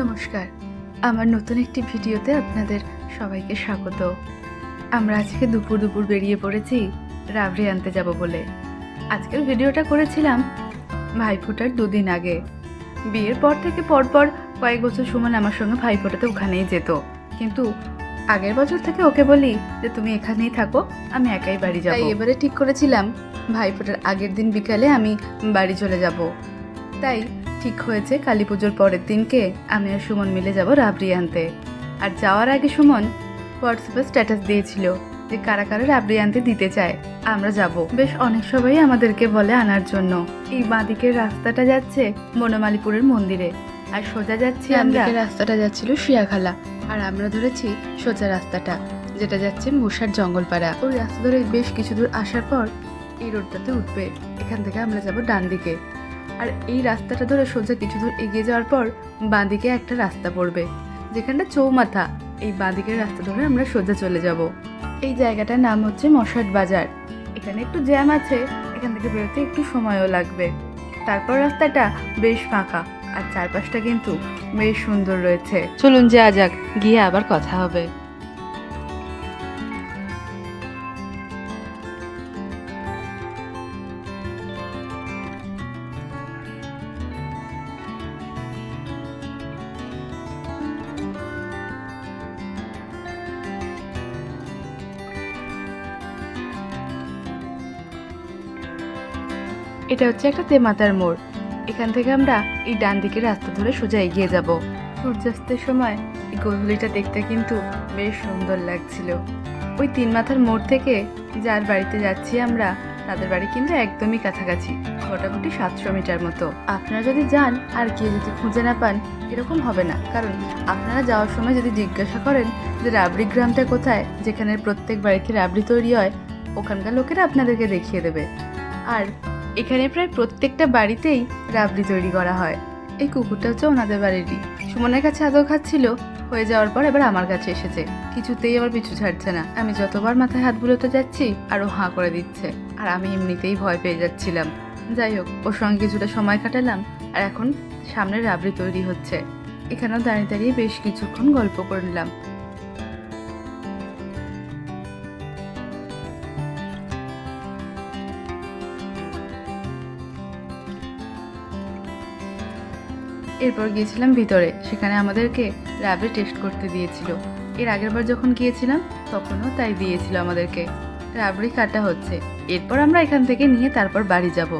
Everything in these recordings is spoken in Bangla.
নমস্কার। আমার নতুন একটি ভিডিওতে আপনাদের সবাইকে স্বাগত। আমরা আজকে দুপুর দুপুর বেরিয়ে পড়েছি রাবড়ি আনতে যাব বলে। আজকের ভিডিওটা করেছিলাম ভাইফোঁটার দুদিন আগে। বিয়ের পর থেকে পরপর কয়েক বছর সুমন আমার সঙ্গে ভাইফোঁটাতে ওখানেই যেত। কিন্তু আগের বছর থেকে ওকে বলি যে, তুমি এখানেই থাকো, আমি একাই বাড়ি যাব। এবারে ঠিক করেছিলাম। ভাইফোঁটার আগের দিন বিকালে আমি বাড়ি চলে যাব। তাই ঠিক হয়েছে কালী পুজোর পরের দিনকে। আমি আর সুমন মিলে যাব রাবড়ি আনতে। আর যাওয়ার আগে সুমন হোয়াটসঅ্যাপে স্ট্যাটাস দিয়েছিল যে কারা কারা রাবড়ি আনতে দিতে চায়, আমরা যাব। বেশ অনেক সবাই আমাদেরকে বলে আনার জন্য। এই বাঁদিকের রাস্তাটা যাচ্ছে বনমালীপুরের মন্দিরে। আর সোজা যাচ্ছি আমরা রাস্তাটা যাচ্ছিল শিয়াখালা। আর আমরা ধরেছি সোজা রাস্তাটা, যেটা যাচ্ছে মুসার জঙ্গলপাড়া। ওই রাস্তা ধরে বেশ কিছু দূর আসার পর এই রোডটাতে উঠবে। এখান থেকে আমরা যাব ডান দিকে আর এই রাস্তাটা ধরে সোজা কিছু দূর এগিয়ে যাওয়ার পর বাঁদিকে একটা রাস্তা পড়বে, যেখানটা চৌমাথা। এই বাঁদিকের রাস্তা ধরে আমরা সোজা চলে যাব। এই জায়গাটার নাম হচ্ছে মশাট বাজার। এখানে একটু জ্যাম আছে, এখান থেকে বেরোতে একটু সময়ও লাগবে। তারপর রাস্তাটা বেশ ফাঁকা, আর চারপাশটা কিন্তু বেশ সুন্দর রয়েছে। চলুন যাওয়া যাক, গিয়ে আবার কথা হবে। এটা হচ্ছে একটা তেমাতার মোড়। এখান থেকে আমরা এই ডান দিকের রাস্তা ধরে সোজা এগিয়ে যাব। সূর্যাস্তের সময় এই গোধূলিটা দেখতে কিন্তু বেশ সুন্দর লাগছিল। ওই তিন মাথার মোড় থেকে যার বাড়িতে যাচ্ছি আমরা, তাদের বাড়ি কিন্তু একদমই কাছাকাছি, মোটামুটি সাতশো মিটার মতো। আপনারা যদি যান আর কেউ যদি খুঁজে না পান, এরকম হবে না। কারণ আপনারা যাওয়ার সময় যদি জিজ্ঞাসা করেন যে রাবড়ি গ্রামটা কোথায় যেখানে প্রত্যেক বাড়িতে রাবড়ি তৈরি হয়, ওখানকার লোকেরা আপনাদেরকে দেখিয়ে দেবে। আর এখানে প্রায় প্রত্যেকটা বাড়িতেই রাবড়ি তৈরি করা হয়। এই কুকুরটা হচ্ছে ওনাদের বাড়িরই। সুমনের কাছে আদৌ খাচ্ছিল, হয়ে যাওয়ার পর এবার আমার কাছে এসেছে। কিছুতেই আমার পিছু ছাড়ছে না। আমি যতবার মাথায় হাত বুলোতে যাচ্ছি আরও হাঁ করে দিচ্ছে। আর আমি এমনিতেই ভয় পেয়ে যাচ্ছিলাম। যাই হোক, ওর সঙ্গে কিছুটা সময় কাটালাম, আর এখন সামনে রাবড়ি তৈরি হচ্ছে। এখানেও দাঁড়িয়ে দাঁড়িয়ে বেশ কিছুক্ষণ গল্প করলাম। এরপর গিয়েছিলাম ভিতরে। সেখানে আমাদেরকে র্যাবে টেস্ট করতে দিয়েছিল। এর আগেরবার যখন গিয়েছিলাম, তখনও তাই দিয়েছিল আমাদেরকে। রাবড়ি কাটা হচ্ছে। এরপর আমরা এখান থেকে নিয়ে তারপর বাড়ি যাব।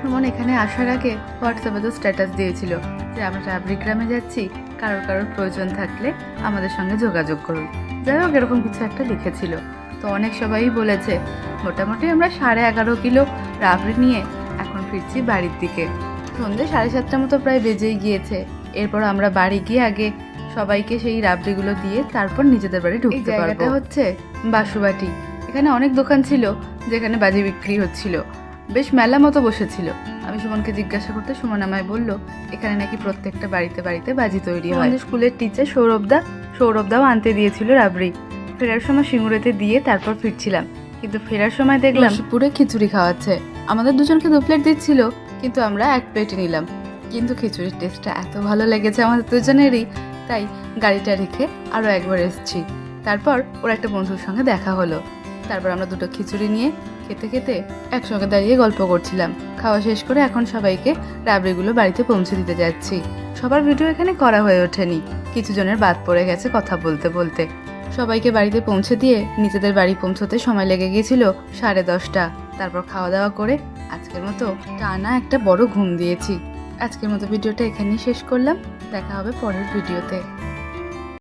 সুমন এখানে আসার আগে হোয়াটসঅ্যাপে তো স্ট্যাটাস দিয়েছিল যে আমরা রাবড়ি গ্রামে যাচ্ছি কারোর কারোর প্রয়োজন থাকলে আমাদের সঙ্গে যোগাযোগ করুন। যাই হোক এরকম কিছু একটা লিখেছিল। তো অনেক সবাই বলেছে মোটামুটি আমরা সাড়ে এগারো কিলো রাবড়ি নিয়ে এখন ফিরছি বাড়ির দিকে। সন্ধ্যে সাড়ে সাতটা মতো প্রায় বেজেই গিয়েছে। এরপর আমরা বাড়ি গিয়ে আগে সবাইকে সেই রাবড়িগুলো দিয়ে তারপর নিজেদের বাড়ি ঢুকতে জায়গাটা হচ্ছে বাসুবাটি। এখানে অনেক দোকান ছিল যেখানে বাজি বিক্রি হচ্ছিল। বেশ মেলা মতো বসেছিল। আমি সুমনকে জিজ্ঞাসা করতে সুমন আমায় বলল এখানে নাকি প্রত্যেকটা বাড়িতে বাড়িতে বাজি তৈরি হয়। আমাদের স্কুলের টিচার সৌরভদা সৌরভদাও আনতে দিয়েছিল রাবড়ি। ফেরার সময় সিঙ্গুরেতে দিয়ে তারপর ফিরছিলাম। কিন্তু ফেরার সময় দেখলাম পুরো খিচুড়ি খাওয়াচ্ছে। আমাদের দুজনকে দু প্লেট দিচ্ছিল কিন্তু আমরা এক প্লেটে নিলাম। কিন্তু খিচুড়ির টেস্টটা এত ভালো লেগেছে আমাদের দুজনেরই। তাই গাড়িটা রেখে আরও একবার এসেছি। তারপর ওর একটা বন্ধুর সঙ্গে দেখা হলো। তারপর আমরা দুটো খিচুড়ি নিয়ে খেতে খেতে একসঙ্গে দাঁড়িয়ে গল্প করছিলাম। খাওয়া শেষ করে এখন সবাইকে রাবড়িগুলো বাড়িতে পৌঁছে দিতে যাচ্ছি। সবার ভিডিও এখানে করা হয়ে ওঠেনি। কিছু জনের বাদ পড়ে গেছে কথা বলতে বলতে। সবাইকে বাড়িতে পৌঁছে দিয়ে নিজেদের বাড়ি পৌঁছতে সময় লেগে গিয়েছিল সাড়ে দশটা। তারপর খাওয়া দাওয়া করে আজকের মতো টানা একটা বড় ঘুম দিয়েছি। আজকের মতো ভিডিওটা এখানেই শেষ করলাম। দেখা হবে পরের ভিডিওতে।